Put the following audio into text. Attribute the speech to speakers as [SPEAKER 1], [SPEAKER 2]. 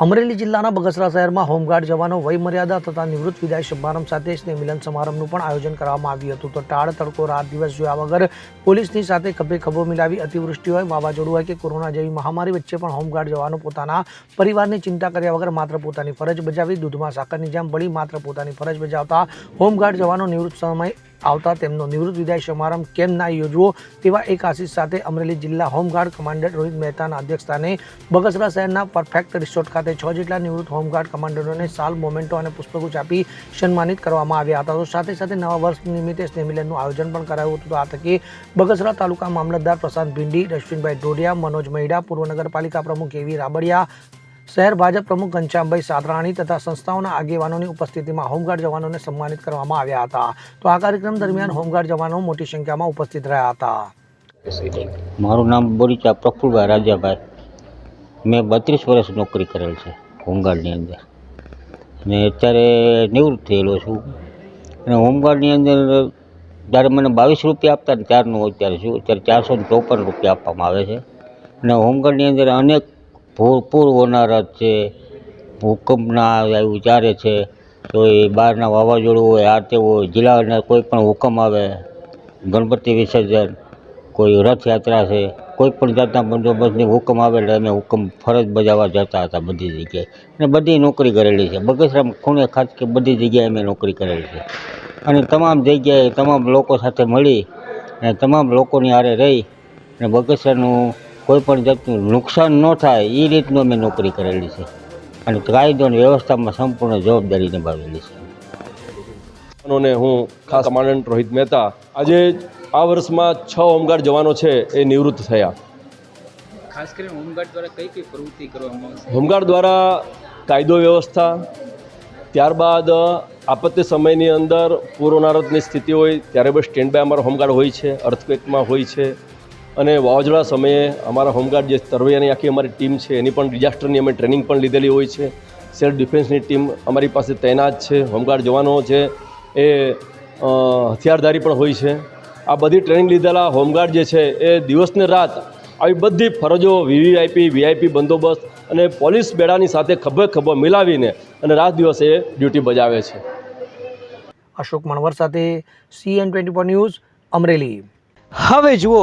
[SPEAKER 1] અમરેલી જિલ્લાના બગસરા શહેરમાં હોમગાર્ડ જવાનો વય મર્યાદા તથા નિવૃત્ત વિદાય શુભારંભ સાથે સ્નેહમિલન સમારંભનું પણ આયોજન કરવામાં આવ્યું હતું. તો ટાળ તડકો રાત દિવસ જોયા વગર પોલીસની સાથે ખભે ખભો મિલાવી અતિવૃષ્ટિ હોય, વાવાઝોડું હોય કે કોરોના જેવી મહામારી વચ્ચે પણ હોમગાર્ડ જવાનો પોતાના પરિવારની ચિંતા કર્યા વગર માત્ર પોતાની ફરજ બજાવી દૂધમાં સાકરની જેમ બળી માત્ર પોતાની ફરજ બજાવતા હોમગાર્ડ જવાનો નિવૃત્ત સમય આવતા તેમનો નિવૃત્ત વિદાય સમારંભ કેમ ના યોજવો તેવા એક આશીષ સાથે અમરેલી જિલ્લા હોમગાર્ડ કમાન્ડર રોહિત મહેતાના અધ્યક્ષસ્થાને બગસરા શહેરના પરફેક્ટ રિસોર્ટ ખાતે છ જેટલા નિવૃત્ત હોમગાર્ડ કમાન્ડરોને સાલ મોમેન્ટો અને પુષ્પગુચ્છ આપી સન્માનિત કરવામાં આવ્યા હતા. તો સાથે સાથે નવા વર્ષ નિમિત્તે સ્નેહમિલનનું આયોજન પણ કરાયું હતું. આ તકે બગસરા તાલુકા મામલતદાર પ્રશાંત ભીંડી રશ્વિનભાઈ ડોડિયા મનોજ મહિડા પૂર્વ નગરપાલિકા પ્રમુખ એવી રાબડિયા શહેર ભાજપ પ્રમુખ ઘનશ્યામભાઈ સાદરાણી તથા સંસ્થાઓના આગેવાનોની ઉપસ્થિતિમાં હોમગાર્ડ જવાનોને સન્માનિત કરવામાં આવ્યા હતા. તો આ કાર્યક્રમ દરમિયાન હોમગાર્ડ જવાનો મોટી સંખ્યામાં ઉપસ્થિત રહ્યા હતા.
[SPEAKER 2] મારું નામ બોરીચા પ્રફુલભાઈ રાજાભાઈ. મેં બત્રીસ વર્ષ નોકરી કરેલ છે હોમગાર્ડની અંદર. અને અત્યારે નિવૃત્ત થયેલો છું. અને હોમગાર્ડની અંદર જ્યારે મને બાવીસ રૂપિયા આપતા ને ત્યારનું અત્યારે છું અત્યારે ચારસો ચોપન રૂપિયા આપવામાં આવે છે. અને હોમગાર્ડની અંદર અનેક પૂર પૂર હોનારત છે. ભૂકંપના આવ્યું ત્યારે છે. તો એ બહારના વાવાઝોડું હોય, આ તે હોય, જિલ્લાના કોઈ પણ હુકમ આવે, ગણપતિ વિસર્જન, કોઈ રથયાત્રા છે, કોઈ પણ જાતના બંદોબસ્તની હુકમ આવે એટલે અમે હુકમ ફરજ બજાવવા જતા હતા બધી જગ્યાએ. અને બધી નોકરી કરેલી છે. બગસરામાં ખૂણે ખાસ કે બધી જગ્યાએ અમે નોકરી કરેલી છે. અને તમામ જગ્યાએ તમામ લોકો સાથે મળી અને તમામ લોકોની હારે રહી અને બગસરાનું કોઈ પણ જાતનું નુકસાન ન થાય એ રીતનું અમે નોકરી કરેલી છે. અને કાયદો અને વ્યવસ્થામાં સંપૂર્ણ જવાબદારી નિભાવેલી છે.
[SPEAKER 3] અને હું ખાસ કમાન્ડન્ટ રોહિત મહેતા આજે આ વર્ષમાં છ હોમગાર્ડ જવાનો છે એ નિવૃત્ત થયા.
[SPEAKER 4] ખાસ કરીને હોમગાર્ડ દ્વારા કઈ કઈ પ્રવૃત્તિ કરવામાં
[SPEAKER 3] હોમગાર્ડ દ્વારા કાયદો વ્યવસ્થા ત્યારબાદ આપત્તિ સમયની અંદર પૂર્વનારતની સ્થિતિ હોય ત્યારે બસ સ્ટેન્ડ બાય અમારો હોમગાર્ડ હોય છે અર્થક્વેકમાં હોય છે. અને વાવાઝોડા સમયે અમારા હોમગાર્ડ જે તરવૈયાની આખી અમારી ટીમ છે એની પણ ડિઝાસ્ટરની અમે ટ્રેનિંગ પણ લીધેલી હોય છે. સેલ્ફ ડિફેન્સની ટીમ અમારી પાસે તૈનાત છે હોમગાર્ડ જવાનો છે એ હથિયારધારી પણ હોય છે. આ બધી ટ્રેનિંગ લીધેલા હોમગાર્ડ જે છે એ દિવસને રાત આવી બધી ફરજો વીવીઆઈપી વીઆઈપી બંદોબસ્ત અને પોલીસ બેડાની સાથે ખભે ખભે મિલાવીને અને રાત દિવસ એ ડ્યુટી બજાવે છે.
[SPEAKER 1] અશોક મણવર સાથે CN twenty four news Amreli.
[SPEAKER 5] હવે જુઓ